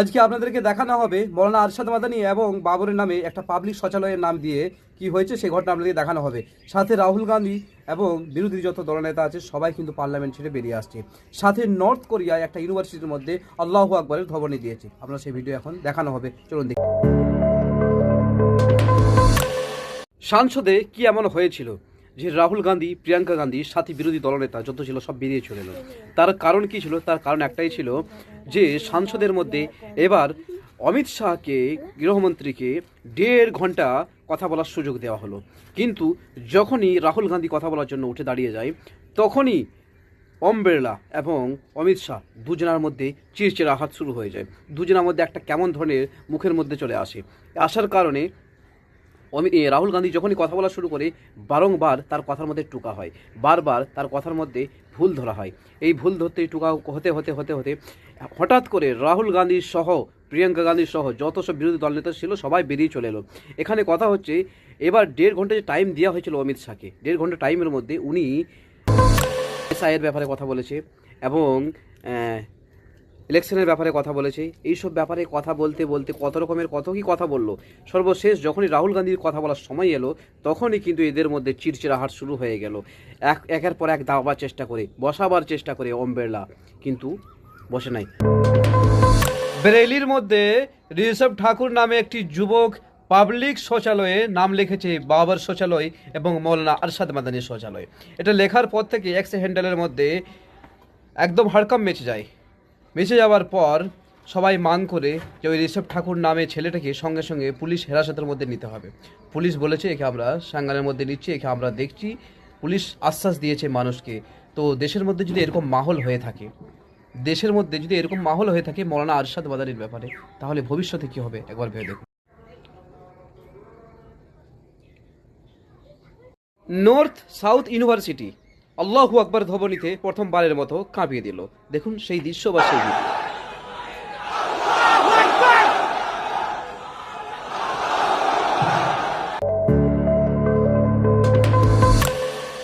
আজকে আপনাদেরকে দেখানো হবে মৌলানা আরশাদ মাদানি এবং বাবরের নামে একটা পাবলিক শৌচালয়ের নাম দিয়ে কি হয়েছে সেই ঘটনা আপনাদেরকে দেখানো হবে। সাথে রাহুল গান্ধী এবং বিরোধী যত দলনেতা আছে, সবাই কিন্তু পার্লামেন্ট ছেড়ে বেরিয়ে আসছে। সাথে নর্থ কোরিয়ায় একটা ইউনিভার্সিটির মধ্যে আল্লাহ আকবরের ধবনি দিয়েছে। আপনারা সেই ভিডিও এখন দেখানো হবে। চলুন দেখি। সাংসদে কি এমন হয়েছিল যে রাহুল গান্ধী, প্রিয়াঙ্কা গান্ধী, সাথী বিরোধী দলনেতা যত ছিল সব বেরিয়ে চলে তার কারণ কি ছিল? তার কারণ একটাই ছিল যে সাংসদের মধ্যে এবার অমিত শাহকে, গৃহমন্ত্রীকে দেড় ঘণ্টা কথা বলার সুযোগ দেওয়া হলো। কিন্তু যখনই রাহুল গান্ধী কথা বলার জন্য উঠে দাঁড়িয়ে যায়, তখনই ওম বিড়লা এবং অমিত শাহ দুজনার মধ্যে চিরচির আঘাত শুরু হয়ে যায়। দুজনার মধ্যে একটা কেমন ধরনের মুখের মধ্যে চলে আসে। আসার কারণে অমি রাহুল গান্ধী যখনই কথা বলা শুরু করে, বারংবার তার কথার মধ্যে টুকা হয়। বারবার তার কথার মধ্যে ভুল ধরা হয়। এই ভুল ধরতে টুকা হতে হতে হতে হতে হঠাৎ করে রাহুল গান্ধী সহ, প্রিয়াঙ্কা গান্ধী সহ যত সব বিরোধী দলনেতা ছিল, সবাই বেরিয়ে চলে এলো। এখানে কথা হচ্ছে, এবার দেড় ঘণ্টা যে টাইম দেওয়া হয়েছিল অমিত শাহকে, দেড় ঘণ্টা টাইমের মধ্যে উনি এসআইয়ের ব্যাপারে কথা বলেছে এবং ইলেকশনের ব্যাপারে কথা বলেছে। এইসব ব্যাপারে কথা বলতে বলতে কত রকমের কত কি কথা বলল, সর্বশেষ যখনই রাহুল গান্ধীর কথা বলার সময় এলো, তখনই কিন্তু এদের মধ্যে চিরচিরাহাট শুরু হয়ে গেল। এক, একের পর এক দাবার চেষ্টা করে, বসাবার চেষ্টা করে ওম বিড়লা, কিন্তু বসে নাই। বেরেলির মধ্যে ঋষভ ঠাকুর নামে একটি যুবক পাবলিক শৌচালয়ে নাম লিখেছে বাবার শৌচালয় এবং মৌলানা আরশাদ মাদানী শৌচালয়। এটা লেখার পর থেকে এক হ্যান্ডেলের মধ্যে একদম হাড়কাম মেচে যায়। বেঁচে যাওয়ার পর সবাই মান করে যে ওই ঋষভ ঠাকুর নামে ছেলেটাকে সঙ্গে সঙ্গে পুলিশ হেরাসতের মধ্যে নিতে হবে। পুলিশ বলেছে, একে আমরা সাঙ্গানের মধ্যে নিচ্ছি, একে আমরা দেখছি। পুলিশ আশ্বাস দিয়েছে মানুষকে। তো দেশের মধ্যে যদি এরকম মাহল হয়ে থাকে, দেশের মধ্যে যদি এরকম মাহল হয়ে থাকে মৌলানা আরশাদ বাদারির ব্যাপারে, তাহলে ভবিষ্যতে কি হবে? একবার ভেবে দেখুন। নর্থ সাউথ ইউনিভার্সিটি আল্লাহু আকবর ধবনীতে প্রথমবারের মতো কাঁপিয়ে দিল। দেখুন সেই দৃশ্য বা সেই ভিডিও।